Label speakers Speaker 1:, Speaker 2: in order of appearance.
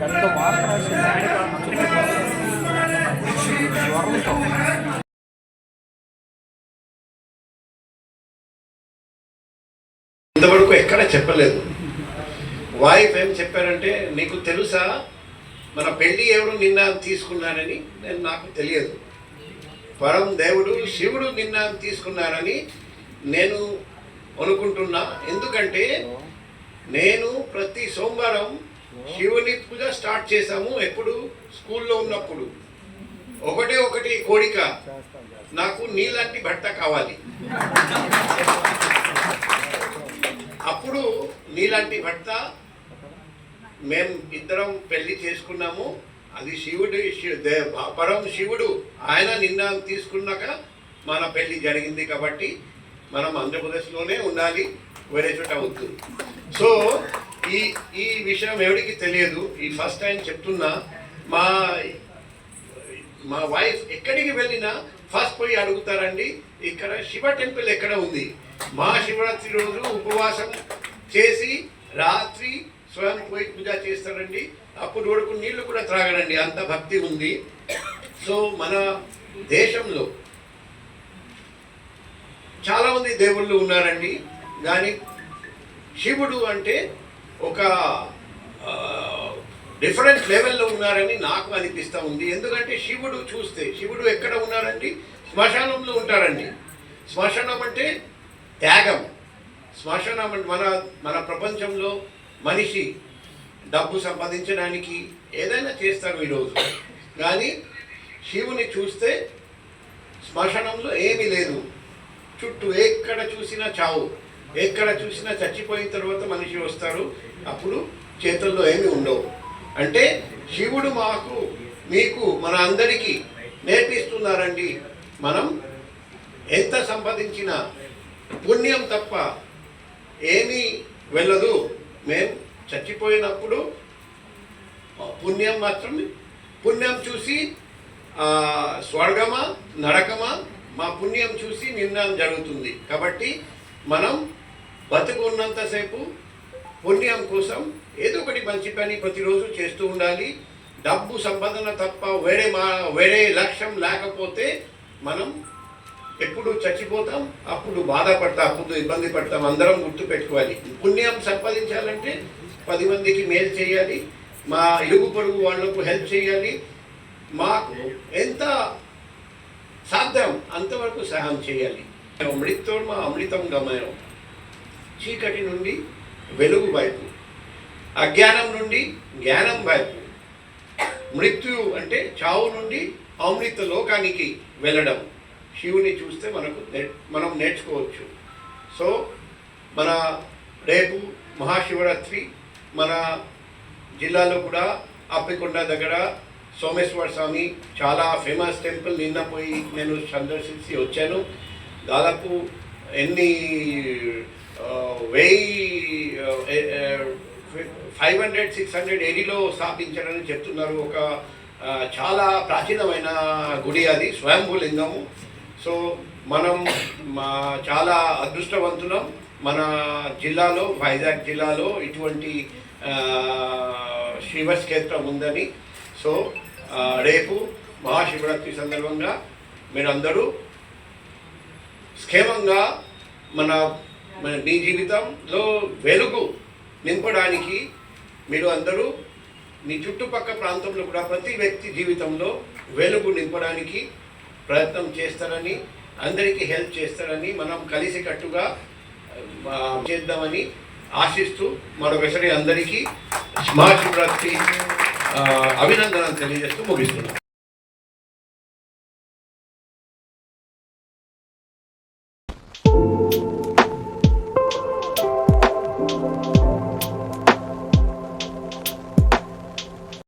Speaker 1: పెద్ద వార్త జ్వరంతో
Speaker 2: ఇంతవరకు ఎక్కడ చెప్పలేదు. వాయిఫ్ ఏం చెప్పారంటే నీకు తెలుసా మన పెళ్ళి ఎవరు నిన్న తీసుకున్నారని? నేను నాకు తెలియదు. పరం దేవుడు శివుడు నిన్న తీసుకున్నారని నేను అనుకుంటున్నా. ఎందుకంటే నేను ప్రతి సోమవారం శివుని పూజ స్టార్ట్ చేశాము ఎప్పుడు? స్కూల్లో ఉన్నప్పుడు. ఒకటే ఒకటి కోరిక. నాకు నీలాంటి భర్త కావాలి. అప్పుడు నీలాంటి భర్త మేము ఇద్దరం పెళ్ళి చేసుకున్నాము. అది శివుడు పరం శివుడు. ఆయన నిన్న తీసుకున్నాక మన పెళ్ళి జరిగింది కాబట్టి మనం ఆంధ్రప్రదేశ్లోనే ఉండాలి. వేరే చోట వద్దు. సో ఈ ఈ విషయం ఎవరికి తెలియదు. ఈ ఫస్ట్ టైం చెప్తున్నా మా మా వైఫ్ ఎక్కడికి వెళ్ళినా ఫస్ట్ పోయి అడుగుతారండి ఇక్కడ శివ టెంపుల్ ఎక్కడ ఉంది? మా శివరాత్రి రోజు ఉపవాసం చేసి రాత్రి స్వయం పోయి పూజ చేస్తారండి. అప్పుడు వరకు నీళ్ళు కూడా త్రాగరండి అంత భక్తి ఉంది. సో మన దేశంలో చాలామంది దేవుళ్ళు ఉన్నారండి. కానీ శివుడు అంటే ఒక డిఫరెంట్ లెవెల్లో ఉన్నారని నాకు అనిపిస్తూ ఉంది. ఎందుకంటే శివుడు చూస్తే శివుడు ఎక్కడ ఉన్నారండి శ్మశానంలో ఉంటారండి శ్మశానం అంటే త్యాగం. శ్మశానం అంటే మన మన ప్రపంచంలో మనిషి డబ్బు సంపాదించడానికి ఏదైనా చేస్తారు ఈరోజు కానీ శివుని చూస్తే శ్మశానంలో ఏమీ లేదు. చుట్టూ ఎక్కడ చూసినా చావు. ఎక్కడ చూసినా చచ్చిపోయిన తర్వాత మనిషి వస్తారు అప్పుడు చేతుల్లో ఏమీ ఉండవు. అంటే శివుడు మాకు మీకు మన అందరికీ నేర్పిస్తున్నారండి. మనం ఎంత సంపాదించినా పుణ్యం తప్ప ఏమీ వెళ్ళదు. మేము చచ్చిపోయినప్పుడు పుణ్యం మాత్రం పుణ్యం చూసి స్వర్గమా నరకమా మా పుణ్యం చూసి నిర్ణయం జరుగుతుంది. కాబట్టి మనం బతుకు ఉన్నంతసేపు పుణ్యం కోసం ఏదో ఒకటి మంచి పని ప్రతిరోజు చేస్తూ ఉండాలి. డబ్బు సంపాదన తప్ప వేరే మా వేరే లక్ష్యం లేకపోతే మనం ఎప్పుడు చచ్చిపోతాం అప్పుడు బాధపడతాం అప్పుడు ఇబ్బంది పడతాం. అందరం గుర్తు పెట్టుకోవాలి. పుణ్యం సంపాదించాలంటే పది మందికి మేలు చేయాలి. మా ఇరుగు పొరుగు వాళ్ళకు హెల్ప్ చేయాలి. మాకు ఎంత సాధ్యం అంతవరకు సహాయం చేయాలి. మృత్యోర్మ అమృతం గమయం. చీకటి నుండి వెలుగు వైపు అజ్ఞానం నుండి జ్ఞానం వైపు మృత్యు అంటే చావు నుండి అమృత లోకానికి వెళ్ళడం. శివుని చూస్తే మనకు నే- మనం నేర్చుకోవచ్చు. సో మన రేపు మహాశివరాత్రి మన జిల్లాలో కూడా అప్పికొండ దగ్గర సోమేశ్వర స్వామి చాలా ఫేమస్ టెంపుల్ నిన్న పోయి నేను సందర్శించి వచ్చాను. దాదాపు ఎన్ని వెయ్యి ఫైవ్ హండ్రెడ్ సిక్స్ హండ్రెడ్ ఎయిటీలో స్థాపించారని చెప్తున్నారు ఒక చాలా ప్రాచీనమైన గుడి అది స్వయంభూ లింగము. సో మనం మా చాలా అదృష్టవంతులం. మన జిల్లాలో వైజాగ్ జిల్లాలో ఇటువంటి శివక్షేత్రం ఉందని. సో రేపు మహాశివరాత్రి సందర్భంగా మీరందరూ క్షేమంగా మన మన మీ జీవితంలో వెలుగు నింపడానికి మీరు అందరూ మీ చుట్టుపక్క ప్రాంతంలో కూడా ప్రతి వ్యక్తి జీవితంలో వెలుగు నింపడానికి ప్రయత్నం చేస్తారని అందరికీ హెల్ప్ చేస్తారని మనం కలిసికట్టుగా చేద్దామని ఆశిస్తూ మరొకసారి అందరికీ స్మార్ట్ శివరాత్రి అభినందనలు తెలియజేస్తూ ముగిస్తున్నాం.
Speaker 3: thank